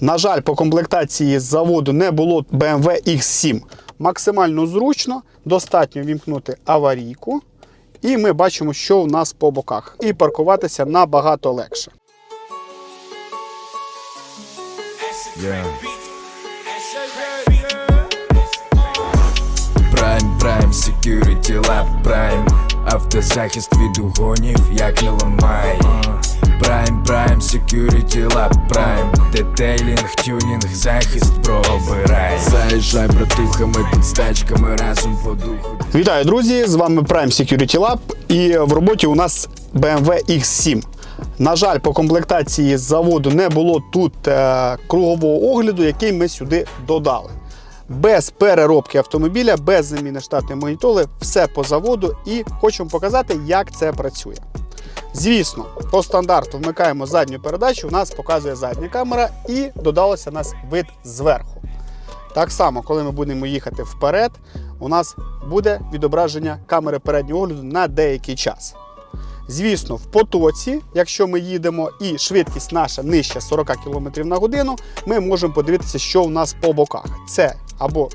На жаль, по комплектації з заводу не було BMW X7. Максимально зручно, достатньо вімкнути аварійку, і ми бачимо, що у нас по боках. І паркуватися набагато легше. Yeah. Prime, Prime, Security Lab, Prime Автозахист від угонів, як не ламай Prime, Prime, Security Lab, Prime Детейлінг, тюнінг, захист пробирай Заїжджай братухами під стачками разом по духу Вітаю, друзі! З вами Prime Security Lab і в роботі у нас BMW X7. На жаль, по комплектації з заводу не було тут е, кругового огляду, який ми сюди додали. Без переробки автомобіля, без заміни штатної монітоли, все по заводу і хочемо показати, як це працює. Звісно, по стандарту вмикаємо задню передачу, у нас показує задня камера і додалося у нас вид зверху. Так само, коли ми будемо їхати вперед, у нас буде відображення камери переднього огляду на деякий час. Звісно, в потоці, якщо ми їдемо і швидкість наша нижче 40 км на годину, ми можемо подивитися, що у нас по боках. Це або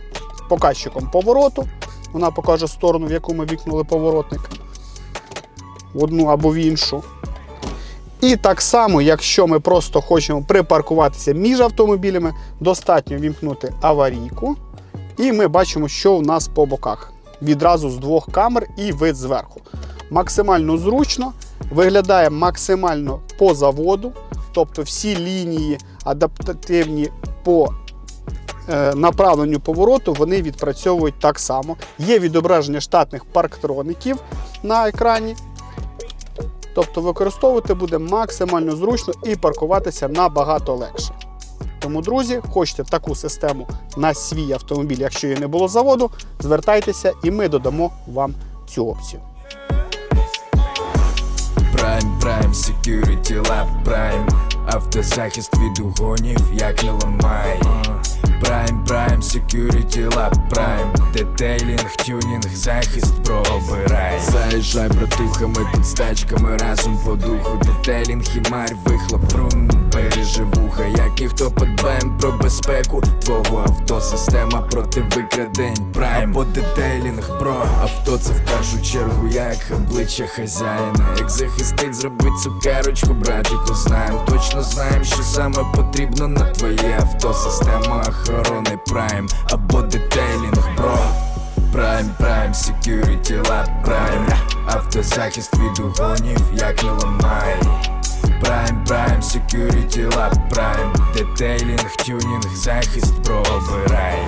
показчиком повороту, вона покаже сторону, в яку ми вікнули поворотник, в одну або в іншу. І так само, якщо ми просто хочемо припаркуватися між автомобілями, достатньо вімкнути аварійку, і ми бачимо, що у нас по боках. Відразу з двох камер і вид зверху. Максимально зручно, виглядає максимально по заводу, тобто всі лінії адаптативні по е, направленню повороту вони відпрацьовують так само. Є відображення штатних парктроників на екрані. Тобто використовувати буде максимально зручно і паркуватися набагато легше. Тому, друзі, хочете таку систему на свій автомобіль, якщо її не було заводу, звертайтеся і ми додамо вам цю опцію. Prime, Prime, Security Lab, Prime Автозахист від угонів, як не ламай Prime, Prime, Security Lab, Prime. Детейлінг, тюнінг, захист пробирай Заїжджай братухами під стачками разом по духу. Детейлінг, хімарь, вихлоп, трун Бережи вуха, як ніхто подбаєм про безпеку. Твого авто, система проти викрадень. Prime або детейлінг, про. Авто це в першу чергу як обличчя хазяїна. Як захистить, зробить цукерочку, братику, знаєм Точно знаєм, що саме потрібно на твоє авто Система охорони Prime або детейлінг, бро. Prime, Prime, Security Lab, Prime. Автозахист від угонів, як не ламай Prime, Prime, Security Lab, Prime. Детейлінг, тюнінг, захист пробирай